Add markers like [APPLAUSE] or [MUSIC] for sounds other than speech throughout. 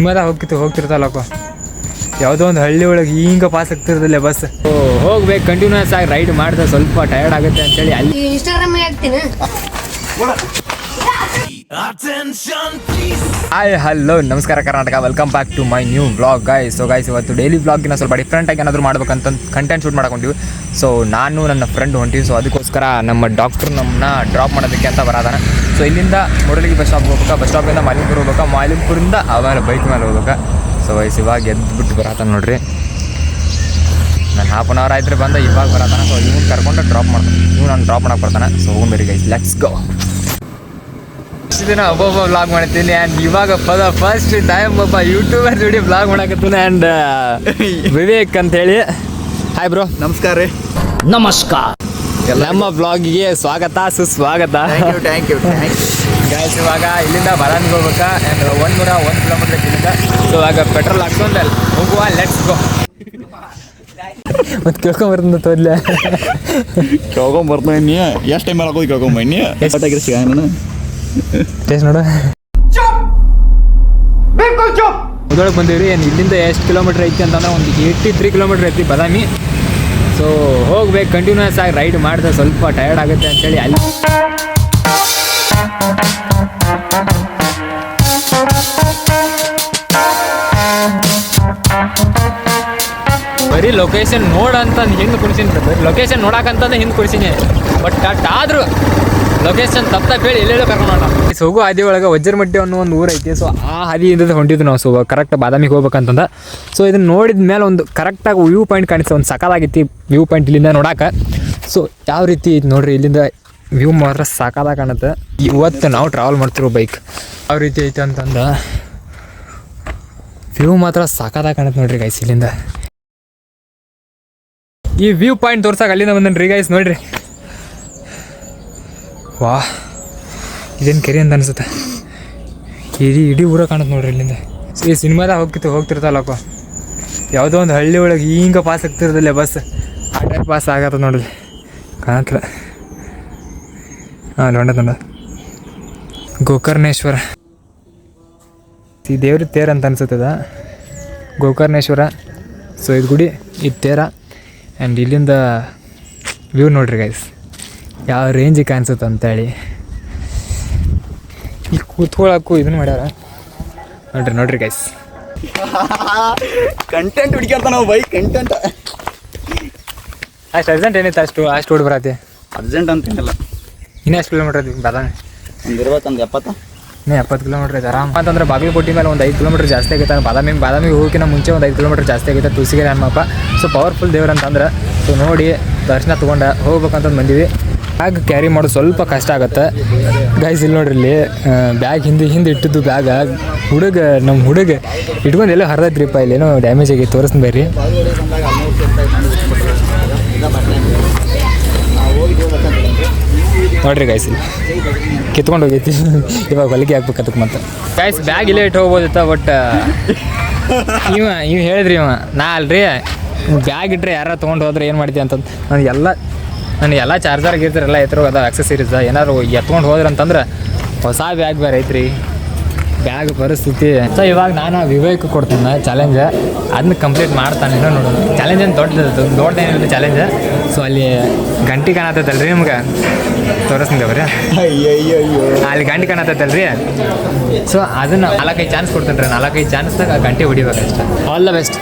ನಿಮ್ಮದ ಹೋಗ್ತಿತ್ತು ಹೋಗ್ತಿರ್ತಲ್ಲಪ್ಪ ಯಾವುದೋ ಒಂದು ಹಳ್ಳಿ ಒಳಗೆ ಹಿಂಗ ಪಾಸ್ ಆಗ್ತಿರೋದಿಲ್ಲ ಬಸ್ ಹೋಗ್ಬೇಕು ಕಂಟಿನ್ಯೂಸ್ ಆಗಿ ರೈಡ್ ಮಾಡಿದ್ರೆ ಸ್ವಲ್ಪ ಟಯರ್ಡ್ ಆಗುತ್ತೆ ಅಂತೇಳಿ ಅಲ್ಲಿ ಇನ್ಸ್ಟಾಗ್ರಾಮ್ ಹಾಕ್ತೀನಿ. ಹಾಯ್ ಹಲೋ ನಮಸ್ಕಾರ, Karnataka. Welcome back to my new vlog guys so guys ಇವತ್ತು ಡೈಲಿ ಬ್ಲಾಗಿನ ಸ್ವಲ್ಪ ಡಿಫ್ರೆಂಟಾಗಿ ಏನಾದರೂ ಮಾಡ್ಬೇಕಂತ ಕಂಟೆಂಟ್ ಶೂಟ್ ಮಾಡ್ಕೊಂಡಿವಿ. ಸೊ ನಾನು ನನ್ನ ಫ್ರೆಂಡ್ ಹೊಂಟಿವಿ. ಸೊ ಅದಕ್ಕೋಸ್ಕರ ನಮ್ಮ ಡಾಕ್ಟ್ರು ನಮ್ಮನ್ನ ಡ್ರಾಪ್ ಮಾಡೋದಕ್ಕೆ ಅಂತ ಬರೋದಾನೆ ಸೊ ಇಲ್ಲಿಂದ ಮುರಳಿಗೆ ಬಸ್ ಸ್ಟಾಪ್ ಹೋಗ್ಬೇಕಾ? ಬಸ್ ಸ್ಟಾಪಿಂದ ಮಾಲಿಂಪುರ ಹೋಗ್ಬೇಕಾ? ಮಾಲಿಂಪುರಿಂದ ಆಮೇಲೆ ಬೈಕ್ ಮೇಲೆ ಹೋಗ್ಬೇಕಾ? ಸೊ ವಯಸ್ಸು ಇವಾಗ ಎದ್ದುಬಿಟ್ಟು ಬರತ್ತ ನೋಡ್ರಿ. ನಾನು ಹಾಫ್ ಅನ್ ಅವರ್ ಆಯ್ತು ಬಂದ, ಇವಾಗ ಬರತ್ತಾನೆ ಸೊ ಇವ್ನು ಕರ್ಕೊಂಡು ಡ್ರಾಪ್ ಮಾಡ್ತಾನೆ. ಇವ್ನು ನಾನು ಡ್ರಾಪ್ ಮಾಡಕ್ಕೆ ಬರ್ತಾನೆ. ಸೊ ಹೋಗ್ಬೇರಿ ಗೈಸ್ ಲೆಟ್ಸ್ ಗೋ ಇಷ್ಟು ದಿನ ಒಬ್ಬೊಬ್ಬ ಬ್ಲಾಗ್ ಮಾಡ್ತೀನಿ ಆ್ಯಂಡ್ ಇವಾಗ ಪದ ಫಸ್ಟ್ ಟೈಮ್ ಒಬ್ಬ ಯೂಟ್ಯೂಬರ್ ಜೋಡಿ ಬ್ಲಾಗ್ ಮಾಡಕತ್ತೀನಿ ಆ್ಯಂಡ್ [LAUGHS] ವಿವೇಕ್ ಅಂತ ಹೇಳಿ ಹಾಯ್ ಬ್ರೋ ನಮಸ್ಕಾರ. ರೀ ನಮ್ಮ ಬ್ಲಾಗಿಗೆ ಸ್ವಾಗತ ಸುಸ್ವಾಗತ. ಥ್ಯಾಂಕ್ ಯು ಗಾಯ್ಸ್ ಇವಾಗ ಇಲ್ಲಿಂದ ಬರಾನ್ಗೆ ಹೋಗ್ಬೇಕಾ? ಆ್ಯಂಡ್ ಒಂದು ನೂರ ಒಂದು ಕಿಲೋಮೀಟರ್ ಇಲ್ಲಿಂದ. ಸೊ ಇವಾಗ ಪೆಟ್ರೋಲ್ ಹಾಕ್ಕೊಂಡು ಹೋಗುವ ಲೆಟ್ಸ್ ಗೋ ಮತ್ತೆ ಕೇಳ್ಕೊಂಬರ್ತಂದ ತೋದ್ಲೆ ಕೇಳ್ಕೊಂಬರ್ತೀನಿ ಎಷ್ಟು ಟೈಮ್ ಹಾಕೋದು ಕೇಳ್ಕೊಂಬನ್ನಿ ಎಷ್ಟು? ಆಗಿರ್ಸಿ ನಾನು ಟೇಸ್ಟ್ ನೋಡು. ಮುದೊಳಗೆ ಬಂದೀವಿ ಏನು ಇಲ್ಲಿಂದ ಎಷ್ಟು ಕಿಲೋಮೀಟ್ರ್ ಐತಿ ಅಂತಂದ್ರೆ ಒಂದು ಏಯ್ಟಿ ತ್ರೀ ಕಿಲೋಮೀಟ್ರ್ ಐತಿ ಬದಾಮಿ. ಸೊ ಹೋಗ್ಬೇಕು ಕಂಟಿನ್ಯೂಸ್ ಆಗಿ ರೈಡ್ ಮಾಡಿದ್ರೆ ಸ್ವಲ್ಪ ಟಯರ್ಡ್ ಆಗುತ್ತೆ ಅಂತೇಳಿ ಅಲ್ಲಿ ಬರೀ ಲೊಕೇಶನ್ ನೋಡಂತ ಹಿಂದೆ ಕುಡಿಸೀನಿ ಬರೀ ಲೊಕೇಶನ್ ನೋಡಕ್ಕಂತಂದು ಹಿಂದೆ ಕುಡಿಸೀನಿ. ಬಟ್ ಅಟ್ ಆದ್ರೂ ಲೊಕೇಶನ್ ತಪ್ಪ ತಪ್ಪ ಹೇಳಿ, ಎಲ್ಲೆಲ್ಲೋ ಕರ್ಕೊಂಡು ಸೋಗು ಹಾದಿ ಒಳಗೆ ವಜ್ರಮಟ್ಟಿ ಅನ್ನೋ ಒಂದು ಊರು ಐತಿ. ಸೊ ಆ ಹಾದಿಯಿಂದ ಹೊಂಟಿದ್ವಿ ನಾವು ಸೊ ಕರೆಕ್ಟ್ ಬಾದಾಮಿಗೆ ಹೋಗ್ಬೇಕಂತಂದ. ಸೊ ಇದನ್ನ ನೋಡಿದ ಮೇಲೆ ಒಂದು ಕರೆಕ್ಟಾಗಿ ವ್ಯೂ ಪಾಯಿಂಟ್ ಕಾಣಿಸ್ತು, ಒಂದು ಸಕಾಲಾಗಿತ್ತು ವ್ಯೂ ಪಾಯಿಂಟ್ ಇಲ್ಲಿಂದ ನೋಡೋಕೆ. ಸೊ ಯಾವ ರೀತಿ ನೋಡ್ರಿ, ಇಲ್ಲಿಂದ ವ್ಯೂ ಮಾತ್ರ ಸಾಕಾದಾಗ ಕಾಣುತ್ತೆ. ಇವತ್ತು ನಾವು ಟ್ರಾವೆಲ್ ಮಾಡ್ತಿರೋ ಬೈಕ್ ಯಾವ ರೀತಿ ಐತೆ ಅಂತಂದ. ವ್ಯೂ ಮಾತ್ರ ಸಾಕಾದಾಗ ಕಾಣುತ್ತೆ ನೋಡ್ರಿ ಗೈಸ್ ಇಲ್ಲಿಂದ. ಈ ವ್ಯೂ ಪಾಯಿಂಟ್ ತೋರ್ಸಕ್ಕೆ ಅಲ್ಲಿಂದ ಬಂದನ್ರಿ ಗೈಸ್ ನೋಡ್ರಿ. ವಾ, ಇದೇನು ಕೆರೆ ಅಂತ ಅನ್ಸುತ್ತೆ. ಇಡೀ ಇಡೀ ಊರ ಕಾಣುತ್ತೆ ನೋಡ್ರಿ ಇಲ್ಲಿಂದ. ಈ ಸಿನಿಮಾದಾಗ ಹೋಗ್ತಿತ್ತು ಹೋಗ್ತಿರ್ತಲ್ಲಕ್ಕ ಯಾವುದೋ ಒಂದು ಹಳ್ಳಿ ಒಳಗೆ ಹಿಂಗ ಪಾಸ್ ಆಗ್ತಿರೋದಿಲ್ಲ ಬಸ್ ಆ ಟೈಪ್ ಪಾಸ್ ಆಗತ್ತ ನೋಡ್ರಿ. ಕಾಣತ್ತಲ್ಲ. ಹಾಂ ನೋಡ ನೋಡ ಗೋಕರ್ಣೇಶ್ವರ. ಈ ದೇವ್ರ ತೇರ ಅಂತ ಅನ್ಸುತ್ತದ ಗೋಕರ್ಣೇಶ್ವರ ಸೊ ಇದು ಗುಡಿ ಇದು ತೇರ. ಆ್ಯಂಡ್ ಇಲ್ಲಿಂದ ವ್ಯೂ ನೋಡ್ರಿ ಗೈಸ್ ಯಾವ ರೇಂಜ್ ಕಾಣಿಸುತ್ತೆ ಅಂತೇಳಿ. ಈ ಕೂತ್ಕೊಳ್ಳೋಕ್ಕೂ ಇದನ್ನ ಮಾಡ್ಯಾರ? ನೋಡ್ರಿ ನೋಡ್ರಿ ಗೈಸ್ ಕಂಟೆಂಟ್ ಹುಡುಕ್ಯಾರ್ತಾನ ನಾವು ಬೈ ಕಂಟೆಂಟ್ ಅಷ್ಟು ಅರ್ಜೆಂಟ್ ಏನಿತ್ತು? ಅಷ್ಟು ಅಷ್ಟು ಹೊಡ್ ಬರತ್ತೆ. ಅರ್ಜೆಂಟ್ ಅಂತೇನಿಲ್ಲ ಇನ್ನೂ ಎಷ್ಟು ಕಿಲೋಮೀಟ್ರ್ ಇದ್ದೀನಿ ಬಾದಾಮಿ? ಒಂದು ಇರ್ಬೇಕಂದು ಎಪ್ಪತ್ತ? ಇನ್ನೂ ಎಪ್ಪತ್ತು ಕಿಲೋಮೀಟ್ರ್ ಐತೆ ಆರಾಮ್. ಅಂತಂದ್ರೆ ಬಾಗಲಕೋಟೆ ಮೇಲೆ ಒಂದು ಐದು ಕಿಲೋಮೀಟ್ರ್ ಜಾಸ್ತಿ ಆಗೈತೆ ಬಾದಾಮಿ ಬಾದಾಮಿಗೆ ಹೋಗೋಕಿನ ಮುಂಚೆ ಒಂದು ಐದು ಕಿಲೋಮೀಟ್ರ್ ಜಾಸ್ತಿ ಆಗೈತೆ ತುಳಸಿಗೆರೆ ಹನುಮಪ್ಪ. ಸೊ ಪವರ್ಫುಲ್ ದೇವ್ರು ಅಂತಂದ್ರೆ ಸೊ ನೋಡಿ ದರ್ಶನ ತೊಗೊಂಡು ಹೋಗ್ಬೇಕಂತಂದು ಬಂದೀವಿ. ಬ್ಯಾಗ್ ಕ್ಯಾರಿ ಮಾಡೋದು ಸ್ವಲ್ಪ ಕಷ್ಟ ಆಗುತ್ತೆ. ಗೈಸ್ ಇಲ್ಲಿ ನೋಡ್ರಿ ಇಲ್ಲಿ ಬ್ಯಾಗ್ ಹಿಂದೆ ಹಿಂದೆ ಇಟ್ಟಿದ್ದು ಬ್ಯಾಗ ಹುಡುಗ ನಮ್ಮ ಹುಡುಗ ಇಟ್ಕೊಂಡು ಎಲ್ಲೋ ಹರಿದ್ರಿಪ್ಪ ಇಲ್ಲಿ ಏನೋ ಡ್ಯಾಮೇಜ್ ಆಗಿ ತೋರಿಸ್ತೀನಿ ಬರ್ರಿ. ನೋಡ್ರಿ ಗೈಸ್ ಇಲ್ಲಿ ಕಿತ್ಕೊಂಡು ಹೋಗೈತಿ. ಇವಾಗ ಹೊಲಿಗೆ ಹಾಕ್ಬೇಕು ಅದಕ್ಕೆ ಮತ್ತೆ. ಗೈಸ್ ಬ್ಯಾಗ್ ಇಲ್ಲೇ ಇಟ್ಟು ಹೋಗ್ಬೋದಿತ್ತ ಬಟ್ ಇವ, ಇವ್ ಹೇಳಿದ್ರಿ ಇವ, ನಾ ಅಲ್ರಿ ಬ್ಯಾಗ್ ಇಟ್ರೆ ಯಾರ ತೊಗೊಂಡು ಹೋದ್ರೆ ಏನು ಮಾಡ್ತೀವಿ ಅಂತಂದು. ಎಲ್ಲ ನನಗೆ ಎಲ್ಲ ಚಾರ್ಜರ್ ಗಿರ್ಜರ್ ಎಲ್ಲ ಅದ ಆಕ್ಸಸರೀಸ್ ಏನಾದ್ರು ಎತ್ಕೊಂಡು ಹೋದ್ರಂತಂದ್ರೆ ಹೊಸ ಬ್ಯಾಗ್ ಬೇರೆ ಐತ್ರಿ. ಬ್ಯಾಗ್ ಪರಿಸ್ಥಿತಿ. ಸೊ ಇವಾಗ ನಾನು ವಿವೇಕ್ ಕೊಡ್ತೀನಿ ಚಾಲೆಂಜ್ ಅದನ್ನ ಕಂಪ್ಲೀಟ್ ಮಾಡ್ತಾನೆ. ನೋಡೋಣ ಚಾಲೆಂಜ್ ಏನು ದೊಡ್ಡದು ದೊಡ್ಡದೇನಿರುತ್ತೆ ಚಾಲೆಂಜ್ ಸೊ ಅಲ್ಲಿ ಗಂಟೆ ಕಾಣತ್ತಲ್ರಿ ನಿಮ್ಗೆ? ತೋರಿಸ್ತೀನಿ ಅವ್ರಿ ಅಯ್ಯಯ್ಯೋ ಅಲ್ಲಿ ಗಂಟೆ ಕಾಣತ್ತಲ್ರಿ? ಸೊ ಅದನ್ನು ನಾಲ್ಕೈದು ಚಾನ್ಸ್ ಕೊಡ್ತೀನಿ ರೀ. ನಾಲ್ಕೈದು ಚಾನ್ಸ್ದಾಗ ಗಂಟೆ ಹೊಡಿಬೇಕಷ್ಟೆ. ಆಲ್ ದ ಬೆಸ್ಟ್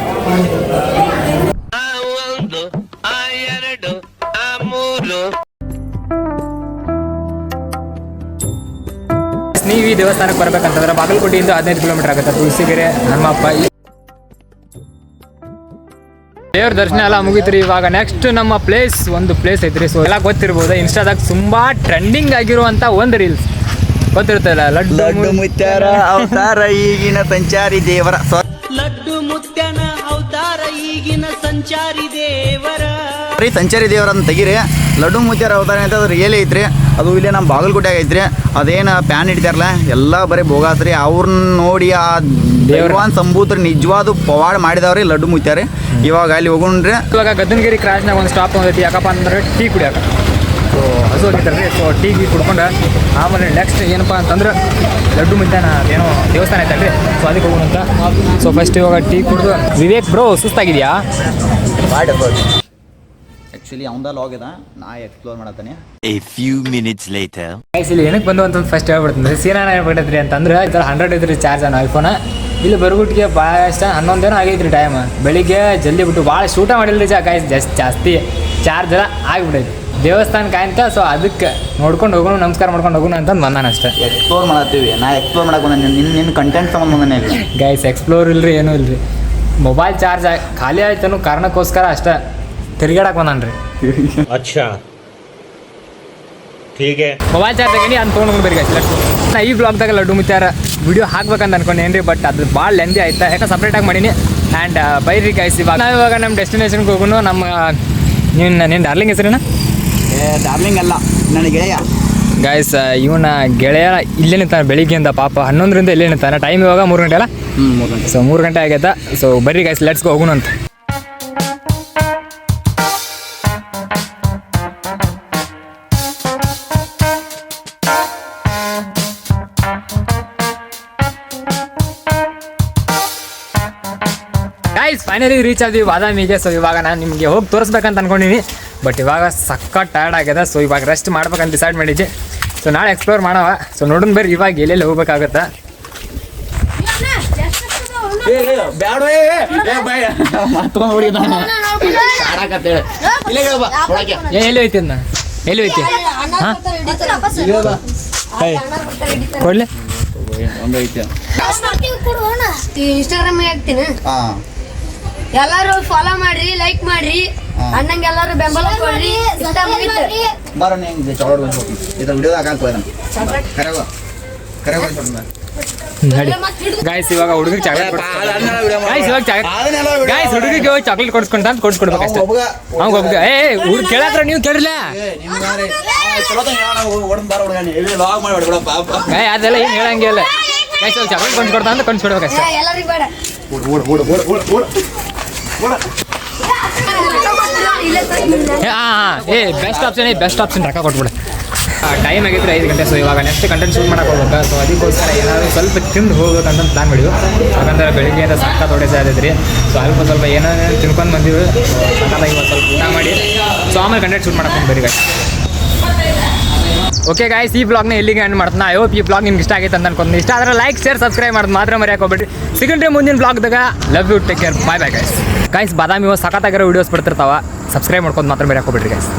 ನೀವು ಈ ದೇವಸ್ಥಾನಕ್ಕೆ ಬರಬೇಕಂತಂದ್ರೆ ಬಾಗಲಕೋಟೆಯಿಂದ ಹದಿನೈದು ಕಿಲೋಮೀಟರ್ ಆಗುತ್ತೆ. ತುಳಸಿಗೆರೆ ಹನುಮಪ್ಪ ದೇವ್ರ ದರ್ಶನ ಎಲ್ಲ ಮುಗಿತ್ರಿ. ಇವಾಗ ನೆಕ್ಸ್ಟ್ ನಮ್ಮ ಪ್ಲೇಸ್ ಒಂದು ಪ್ಲೇಸ್ ಐತ್ರಿ. ಸೊ ಎಲ್ಲ ಗೊತ್ತಿರ್ಬೋದು. ಇನ್ಸ್ಟಾದಾಗ ತುಂಬಾ ಟ್ರೆಂಡಿಂಗ್ ಆಗಿರುವಂತ ಒಂದು ರೀಲ್ಸ್ ಗೊತ್ತಿರ್ತಲ್ಲ ಲಡ್ಡು ಮುತ್ಯಾರ ಅವತಾರ ಈಗಿನ ಸಂಚಾರಿ ದೇವರ. ಲಡ್ಡು ಮುತ್ಯನ ಅವತಾರ ಈಗಿನ ಸಂಚಾರಿ ದೇವರ ಸಾರಿ ಸಂಚಾರಿ ದೇವರನ್ನ ಅಂತ ತೆಗೀರಿ. ಲಡ್ಡು ಮುಚ್ಚಾರ ಅವತಾರ ಅಂತ ಅದು ರಿಯಲ್ ಐತ್ರಿ. ಅದು ಇಲ್ಲಿ ನಮ್ಮ ಬಾಗಲಕೋಟೆ ಐತ್ರಿ. ಅದೇನು ಪ್ಯಾನ್ ಇಡ್ತಾರಲ್ಲ ಎಲ್ಲ ಬರೀ ಭೋಗಾಸ್ರಿ ಅವ್ರನ್ನ ನೋಡಿ ಆ ದೇವ್ರವಾನ್ ಸಂಭೂತ್ರ ನಿಜವಾದ ಪವಾಡ ಮಾಡಿದವ್ರಿ ಲಡ್ಡು ಮುತ್ಯಾರಿ ಇವಾಗ ಅಲ್ಲಿ ಹೋಗೋಣ್ರಿ. ಇವಾಗ ಗದ್ದನಗಿರಿ ಕ್ರಾಸ್ನಾಗ ಒಂದು ಸ್ಟಾಪ್ ಐತಿ ಯಾಕಪ್ಪ ಅಂದ್ರೆ ಟೀ ಕುಡಿಯಾಕ. ಸೊ ಹಸು ಹೋಗಿತ್ತಲ್ರಿ ಸೊ ಟೀ ಗೀ ಕುಡ್ಕೊಂಡು ಆಮೇಲೆ ನೆಕ್ಸ್ಟ್ ಏನಪ್ಪ ಅಂತಂದ್ರೆ ಲಡ್ಡು ಮಧ್ಯಾಹ್ನ ಏನೋ ದೇವಸ್ಥಾನ ಐತಲ್ರಿ. ಸೊ ಅದಕ್ಕೆ ಹೋಗೋಣ ಅಂತ ಸೊ ಫಸ್ಟ್ ಇವಾಗ ಟೀ ಕುಡಿದು. ವಿವೇಕ್ ಬ್ರೋ ಸುಸ್ತಾಗಿದೆಯಾ? ಆ್ಯಕ್ಚುಲಿ ಅವಂದ ಲಾಗ್ ಇದ. ನಾ explore ಮಾಡತ್ತಾನೆ. A few minutes later guys ಇಲ್ಲಿ ಏನಕ್ಕೆ ಬಂದು ಅಂತ ಫಸ್ಟ್ ಹೇಳ್ಬಿಡ್ತೀನಿ. ಸೀನಾನ ಹೇಳ್ಬಿಟ್ಟೈತ್ರಿ ಅಂತಂದ್ರೆ ಈ ಥರ ಹಂಡ್ರೆಡ್ ಐತ್ರಿ ಚಾರ್ಜ್ ಅನ್ನೋ ಐಫೋನ ಇಲ್ಲಿ ಬರ್ಬಿಟ್ಟಿಗೆ ಭಾಳ ಇಷ್ಟ ಹನ್ನೊಂದೇನೋ ಆಗೈತ್ರಿ ಟೈಮ್ ಬೆಳಿಗ್ಗೆ ಜಲ್ದಿ ಬಿಟ್ಟು ಭಾಳ ಶೂಟ ಮಾಡಿಲ್ರಿ ಜಾ ಗಾಯ್ಸ್ ಜಾಸ್ತಿ ಜಾಸ್ತಿ ಚಾರ್ಜ್ ಎಲ್ಲ ಆಗಿಬಿಡೈತಿ ದೇವಸ್ಥಾನಕ್ಕೆ ಅಂತ ಸೊ ಅದಕ್ಕೆ ನೋಡ್ಕೊಂಡು ಹೋಗೋಣ ನಮಸ್ಕಾರ ಮಾಡ್ಕೊಂಡು ಹೋಗೋಣ ಅಂತ ಬಂದಾನ ಅಷ್ಟೇ. ಎಕ್ಸ್ಪ್ಲೋರ್ ಮಾಡತ್ತೀವಿ. ನಾ ಎಕ್ಸ್ಪ್ಲೋರ್ ಮಾಡಕ್ಕೆ ಬಂದ. ನಿನ್ನ ನಿನ್ನ ಕಂಟೆಂಟ್ ಸಂಬಂಧ ಬಂದಾನೆ ಇಲ್ಲಿ. ಗೈಸ್ ಎಕ್ಸ್ಪ್ಲೋರ್ ಇಲ್ರಿ ಏನೂ ಇಲ್ರಿ. ಮೊಬೈಲ್ ಚಾರ್ಜ್ ಖಾಲಿ ಆಯ್ತು ಕಾರಣಕ್ಕೋಸ್ಕರ ಅಷ್ಟೇ. ತಿರ್ಗಾಡಕ್ ಬಂದಾನ್ರಿ. ಅಚ್ಚಾ. ಮೊಬೈಲ್ ಚಾರ್ಜ್ ತಗೊಂಡು ಅಂತ ತೊಗೊಂಡು ಬೇರೆ ನಾ ಈ ಬ್ಲಾಗ್ದಾಗ ಲಡ್ಡು ಮುತ್ತಾರ ವಿಡಿಯೋ ಹಾಕ್ಬೇಕಂತ ಅನ್ಕೊಂಡೇನ್ರಿ ಬಟ್ ಅದು ಭಾಳ ಲೆಂದಿ ಆಯ್ತಾ ಯಾಕೆ ಸಪ್ರೇಟಾಗಿ ಮಾಡೀನಿ. ಆ್ಯಂಡ್ ಬೈರಿ ಗೈಸ್ ಇವಾಗ. ನಾವು ಇವಾಗ ನಮ್ಮ ಡೆಸ್ಟಿನೇಷನ್ಗೆ ಹೋಗೋನು ನಮ್ಮ ನಿನ್ನ ನಿನ್ನ ಡಾರ್ಲಿಂಗ್ ಹೆಸರೇನ? ಡಾರ್ಲಿಂಗ್ ಅಲ್ಲ ನನ್ನ ಗೆಳೆಯ. ಗಾಯ್ಸ್ ಇವನ ಗೆಳೆಯ ಇಲ್ಲೇ ನಿಂತಾನೆ ಬೆಳಿಗ್ಗೆಯಿಂದ ಪಾಪ ಹನ್ನೊಂದರಿಂದ ಇಲ್ಲೇ ನಿಂತಾನೆ ಟೈಮ್ ಇವಾಗ ಮೂರು ಗಂಟೆ ಅಲ್ಲ? ಸೊ ಮೂರು ಗಂಟೆ. ಆಗೈತಾ? ಸೊ ಬರ್ರಿ ಗಾಯ್ಸ್ ಲೆಟ್ಸ್ಗೆ ಹೋಗೋಣ ಅಂತ ಫೈನಲಿ ರೀಚ್ ಆದ್ವಿ ಬಾದಾಮಿಗೆ. ಸೊ ಇವಾಗ ನಾನು ನಿಮಗೆ ಹೋಗಿ ತೋರಿಸ್ಬೇಕಂತ ಅನ್ಕೊಂಡಿನಿ. ಬಟ್ ಇವಾಗ ಸಖತ್ ಟಯರ್ಡ್ ಆಗಿದೆ. ಸೊ ಇವಾಗ ರೆಸ್ಟ್ ಮಾಡ್ಬೇಕಂತ ಡಿಸೈಡ್ ಮಾಡಿದ್ದೆ ಸೊ ನಾಳೆ ಎಕ್ಸ್ಪ್ಲೋರ್ ಮಾಡವ ಸೊ ನೋಡೋಣ ಬರ್ರಿ ಇವಾಗ ಎಲ್ಲೆಲ್ಲಿ ಹೋಗ್ಬೇಕಾಗತ್ತಾ? ಎಲ್ಲಿ ಕೊಡ್ಲೆ. ಇನ್ಸ್ಟಾಗ್ರಾಮ್ ಹಾಕ್ತೀನಿ. ಹಾಂ. ಎಲ್ಲಾರು ಫಾಲೋ ಮಾಡ್ರಿ ಲೈಕ್ ಮಾಡ್ರಿ. ಅಣ್ಣಂಗೆ ಎಲ್ಲಾರು ಬೆಂಬಲ ಕೊಡ್ರಿ. ಇಷ್ಟ ಮುಗೀತು. ಬಾರ ನಿಂಗೆ ಚಾಕ್ಲೇಟ್ ಬಂದು ಇದು ವಿಡಿಯೋ ಹಾಕಿ ನಾನು. ಕರೆಗೋ ಕರೆಗೋ ನಡಿ. ಗಾಯ್ಸ್ ಇವಾಗ ಹುಡುಗಿಗೆ ಚಾಕ್ಲೇಟ್ ಗಾಯ್ಸ್ ಇವಾಗ ಗಾಯ್ಸ್ ಹುಡುಗಿಗೆ ಹೋಗಿ ಚಾಕ್ಲೇಟ್ ಕೊಡ್ಸ್ಕೊಂತ ಅಂತ ಕೊಡ್ಸ್ಕೊಡ್ಬೇಕು ಅಷ್ಟೇ. ಅವ್ಗ ಒಬ್ಬ ಏ ಹುಡುಗ ಕೇಳತ್ರ ನೀವು ಕೇಳಿಲ್ಲ ಗಾಯ್ ಅದೆಲ್ಲ ಏನು ಹೇಳಂಗಿಲ್ಲ ಗಾಯ್ಸ್ ಇವಾಗ ಚಾಕ್ಲೇಟ್ ಕೊಂಡ್ಕೊಡ್ತಾ ಅಂತ ಕೊಂಡ್ಸ್ಕೊಡ್ಬೇಕು ಅಷ್ಟೇ. ಏ, ಬೆಸ್ಟ್ ಆಪ್ಷನ್ ಏ ಬೆಸ್ಟ್ ಆಪ್ಷನ್ ರೊಕ್ಕ ಕೊಟ್ಬಿಡು. ಟೈಮ್ ಆಗಿದ್ರೆ ಐದು ಗಂಟೆ ಸೊ ಇವಾಗ ನೆಕ್ಸ್ಟ್ ಕಂಟೆಂಟ್ ಶೂಟ್ ಮಾಡಕ್ಕೆ ಹೋಗ್ಬೇಕು ಸೊ ಅದಕ್ಕೋಸ್ಕರ ಏನಾದರೂ ಸ್ವಲ್ಪ ತಿಂದು ಹೋಗ್ಬೇಕಂತ ಪ್ಲಾನ್ ಮಾಡಿದ್ವಿ. ಯಾಕಂದ್ರೆ ಬೆಳಿಗ್ಗೆಯಿಂದ ಸಕ್ಕ ತೊಡೆ ಸಾಧಿದ್ರಿ ಸೊ ಅಲ್ಪ ಸ್ವಲ್ಪ ಏನೋ ತಿನ್ಕೊಂಡು ಬಂದಿವಿ ಸಕ್ಕತ್ತಾಗಿ ಇವತ್ತು ಸ್ವಲ್ಪ ಊಟ ಮಾಡಿ. ಸೊ ಆಮೇಲೆ ಕಂಟೆಂಟ್ ಶೂಟ್ ಮಾಡಕ್ಕೆ ಬರೀ ಗಾಯ್ಸ್ ಓಕೆ ಗಾಯ್ಸ್ ಈ ಬ್ಲಾಗ್ನ ಇಲ್ಲಿಗೆ ಎಂಡ್ ಮಾಡ್ತಾನೆ. ಐ ಹೋಪ್ ಈ ಬ್ಲಾಗ್ ನಿಮ್ಗೆ ಇಷ್ಟ ಆಗೈತೆ ಅಂತ ಅನ್ಕೊಂಡು ಇಷ್ಟ ಆದರೆ ಲೈಕ್ ಶೇರ್ ಸಬ್ಸ್ಕ್ರೈಬ್ ಮಾಡೋದು ಮಾತ್ರ ಮರ್ಯಾಕೋಬೇಡಿ ಸಿಗಲಿ ಮುಂದಿನ ಬ್ಲಾಗ್ದಾಗ love you take care bye bye guys guys Badami ಸಖತ್ತಾಗಿರೋ videos ಬಿಡ್ತಿರ್ತಾವ. ಸಬ್ಸ್ಕ್ರೈಬ್ ಮಾಡ್ಕೊಂಡು ಮಾತ್ರ ಮರೆಯಕ್ಕೆ ಗಾಯ್ಸ್